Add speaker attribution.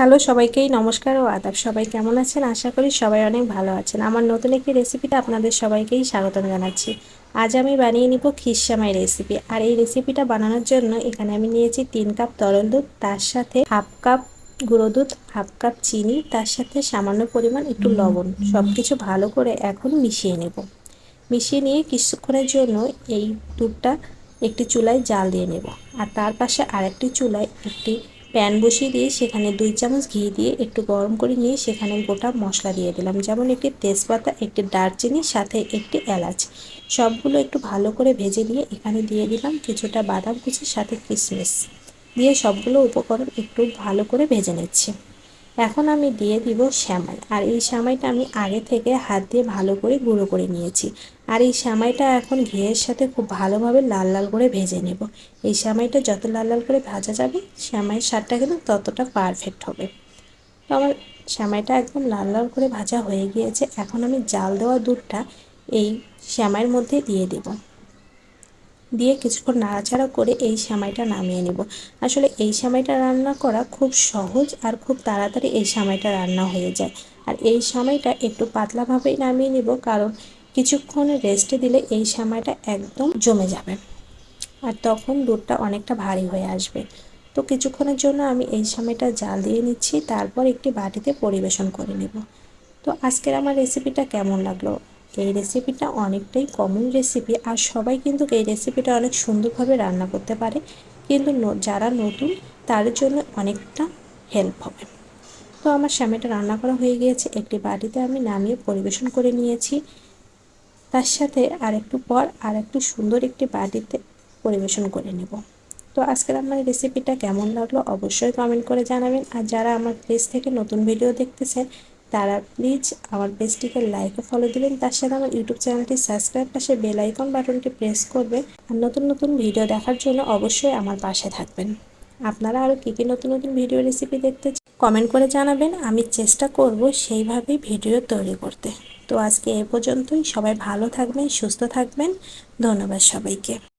Speaker 1: Hello সবাইকেই নমস্কার ও আদাব। সবাই কেমন আছেন? আশা করি সবাই অনেক ভালো আছেন। আমার নতুন একটি রেসিপিতে আপনাদের সবাইকেই স্বাগতম জানাচ্ছি। আজ আমি বানিয়ে নিব খিসামাই রেসিপি। আর এই রেসিপিটা বানানোর জন্য এখানে আমি নিয়েছি তিন কাপ তরল দুধ, তার সাথে হাফ কাপ গুঁড়ো দুধ, হাফ কাপ চিনি, তার সাথে সামান্য পরিমাণ একটু লবণ। সব কিছু ভালো করে এখন মিশিয়ে নেব। মিশিয়ে নিয়ে কিছুক্ষণের জন্য এই দুধটা একটি চুলায় জাল দিয়ে নেব। আর তার পাশে আরেকটি চুলায় একটি প্যান বসিয়ে দিয়ে সেখানে দুই চামচ ঘি দিয়ে একটু গরম করে নিয়ে সেখানে গোটা মশলা দিয়ে দিলাম। যেমন একটি তেজপাতা, একটি দারচিনি, সাথে একটি এলাচ। সবগুলো একটু ভালো করে ভেজে দিয়ে এখানে দিয়ে দিলাম কিছুটা বাদাম কুচির সাথে কিশমিশ দিয়ে সবগুলো উপকরণ একটু ভালো করে ভেজে নিচ্ছি। এখন আমি দিয়ে দিব শ্যামাই। আর এই শ্যামাইটা আমি আগে থেকে হাত দিয়ে ভালো করে গুঁড়ো করে নিয়েছি। আর এই শ্যামাইটা এখন ঘিয়ের সাথে খুব ভালোভাবে লাল লাল করে ভেজে নেব। এই শ্যামাইটা যত লাল লাল করে ভাজা যাবে, শ্যামাইয়ের স্বাদটা কিন্তু ততটা পারফেক্ট হবে। তো আমার শ্যামাইটা একদম লাল লাল করে ভাজা হয়ে গিয়েছে। এখন আমি জাল দেওয়া দুধটা এই শ্যামাইয়ের মধ্যে দিয়ে দেবো। দিয়ে কিছুক্ষণ নাড়াচাড়া করে এই সেমাইটা নামিয়ে নেব। আসলে এই সেমাইটা রান্না করা খুব সহজ আর খুব তাড়াতাড়ি এই সেমাইটা রান্না হয়ে যায়। আর এই সেমাইটা একটু পাতলাভাবেই নামিয়ে নেব কারণ কিছুক্ষণ রেস্টে দিলে এই সেমাইটা একদম জমে যাবে। আর তখন দুধটা অনেকটা ভারী হয়ে আসবে। তো কিছুক্ষণের জন্য আমি এই সময়টা জাল দিয়ে নিচ্ছি, তারপর একটি বাটিতে পরিবেশন করে নেব। তো আজকের আমার রেসিপিটা কেমন লাগল? এই রেসিপিটা অনেকটাই কমন রেসিপি আর সবাই কিন্তু এই রেসিপিটা অনেক সুন্দরভাবে রান্না করতে পারে। কিন্তু যারা নতুন তাদের জন্য অনেকটা হেল্প হবে। তো আমার স্বামীটা রান্না করা হয়ে গিয়েছে, একটি বাটিতে আমি নামিয়ে পরিবেশন করে নিয়েছি। তার সাথে আর একটু পর আর একটু সুন্দর একটি বাটিতে পরিবেশন করে নেব। তো আজকের আমার রেসিপিটা কেমন লাগল অবশ্যই কমেন্ট করে জানাবেন। আর যারা আমার পেজ থেকে নতুন ভিডিও দেখতেছেন তারা প্লিজ আমার পেজটিকে লাইক ও ফলো দিবেন, তার সাথে আমার ইউটিউব চ্যানেলটি সাবস্ক্রাইব পাশে বেল আইকন বাটনটি প্রেস করবেন, আর নতুন নতুন ভিডিও দেখার জন্য অবশ্যই আমার পাশে থাকবেন। আপনারা আরও কী কী নতুন নতুন ভিডিও রেসিপি দেখতে কমেন্ট করে জানাবেন, আমি চেষ্টা করব সেইভাবেই ভিডিও তৈরি করতে। তো আজকে এ পর্যন্তই, সবাই ভালো থাকবেন, সুস্থ থাকবেন, ধন্যবাদ সবাইকে।